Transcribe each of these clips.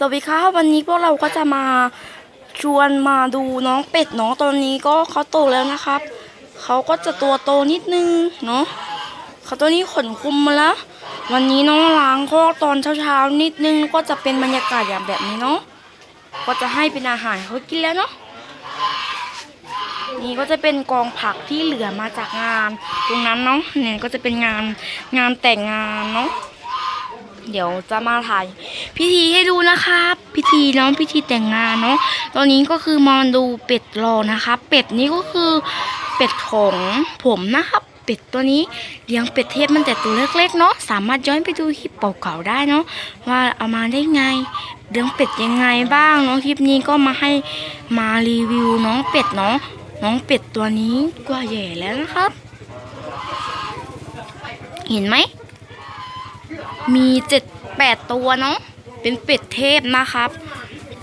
สวัสดีครับวันนี้พวกเราก็จะมาชวนมาดูน้องเป็ดเนาะตอนนี้ก็เขาโตแล้วนะครับเขาก็จะตัวโตนิดนึงเนาะเขาตัวนี้ขนคุมมาแล้ว วันนี้น้องล้างคอกตอนเช้าๆนิดนึงก็จะเป็นบรรยากาศอย่างแบบนี้เนาะก็จะให้เป็นอาหารเขากินแล้วเนาะนี่ก็จะเป็นกองผักที่เหลือมาจากงาน ตรงนั้นเนาะเนี่ยก็จะเป็นงานงานแต่งงานเนาะเดี๋ยวจะมาถ่าย พิธีให้ดูนะครับ พิธีน้องพิธีแต่งงานเนาะตอนนี้ก็คือมาดูเป็ดรอนะครับเป็ดนี้ก็คือเป็ดของผมนะครับ เป็ดตัวนี้เลี้ยงเป็ดเทพมันแต่ตัวเล็กๆเนาะสามารถย้อนไปดูคลิปเก่าๆได้เนาะว่าเอามาได้ไงเลี้ยงเป็ดยังไงบ้างเนาะคลิปนี้ก็มาให้มารีวิวน้องเป็ดเนาะน้องเป็ดตัวนี้กว่าใหญ่แล้วนะครับ เห็นไหมมีเจ็ดแปดตัวเนาะ เป็นเป็ดเทพนะครับ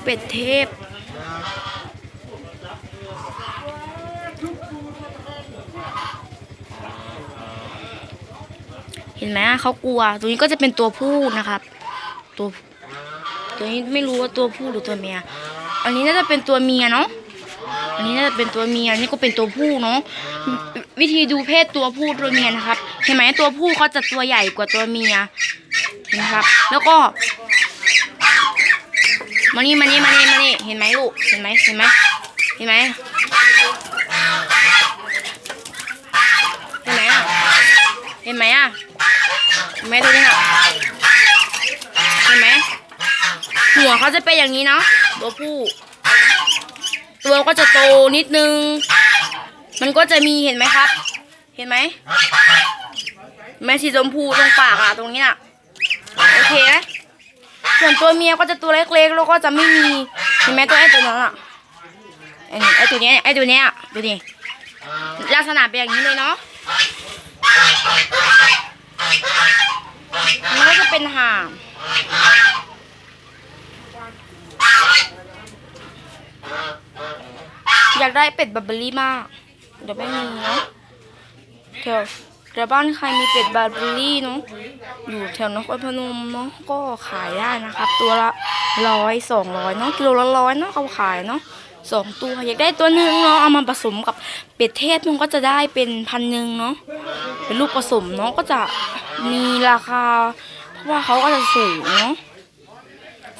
เป็ดเทพ เห็นไหมเขากลัว ตัวนี้ก็จะเป็นตัวผู้นะครับ ตัวตัวนี้ไม่รู้ว่าตัวผู้หรือตัวเมีย อันนี้น่าจะเป็นตัวเมียเนาะ อันนี้น่าจะเป็นตัวเมีย นี่ก็เป็นตัวผู้เนาะ วิธีดูเพศตัวผู้ตัวเมียนะครับ เห็นไหมตัวผู้เขาจะตัวใหญ่กว่าตัวเมียนะครับ แล้วก็ มานี่มานี่มานี่มานี่เห็นไหมลูก เห็นไหมเห็นไหมเห็นไหมเห็นไหมอะ เห็นไหมอะเห็นไหมดูนี่ค่ะเห็นไหมหัวเขาจะเป็นอย่างนี้เนาะตัวผู้ ตัวก็จะโตนิดนึง มันก็จะมีเห็นไหมครับ เห็นไหมแม่สีชมพูตรงปากอะตรงนี้น่ะ โอเคนะ ส่วนตัวเมียก็จะตัวเล็กๆแล้วก็จะไม่มีเห็นไหมตัวไอ้ตัวนั้นอะไอ้นี่ไอ้ตัวเนี้ยไอ้ตัวเนี้ยดูดิลักษณะเป็นอย่างนี้เลยเนาะมันก็จะเป็นห่างอยากได้เป็ดบับเบอรี่มากเดี๋ยวไม่มีเนาะเดี๋ยว เดี๋ยวบ้านใครมีเป็ดบับเบอรี่เนาะอยู่แถวนครพนมเนาะก็ขายได้นะครับ ตัวละร้อยสองร้อยเนาะกิโลละร้อยเนาะเขาขายเนาะสองตัวอยากได้ตัวหนึ่งเนาะเอามาผสมกับเป็ดเทศมันก็จะได้เป็นพันหนึ่งเนาะเป็นลูกผสมเนาะก็จะมีราคา เพราะว่าเขาก็จะสูงเนาะ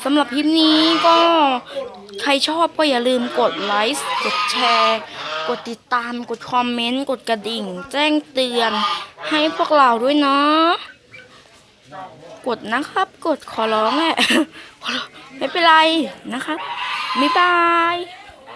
สำหรับคลิปนี้ก็ใครชอบก็อย่าลืมกดไลค์กดแชร์ กดติดตาม กดคอมเมนต์ กดกระดิ่ง แจ้งเตือนให้พวกเราด้วยเนาะ กดนะครับ กดขอร้องแหละขอร้องไม่เป็นไรนะครับ บ๊ายบาย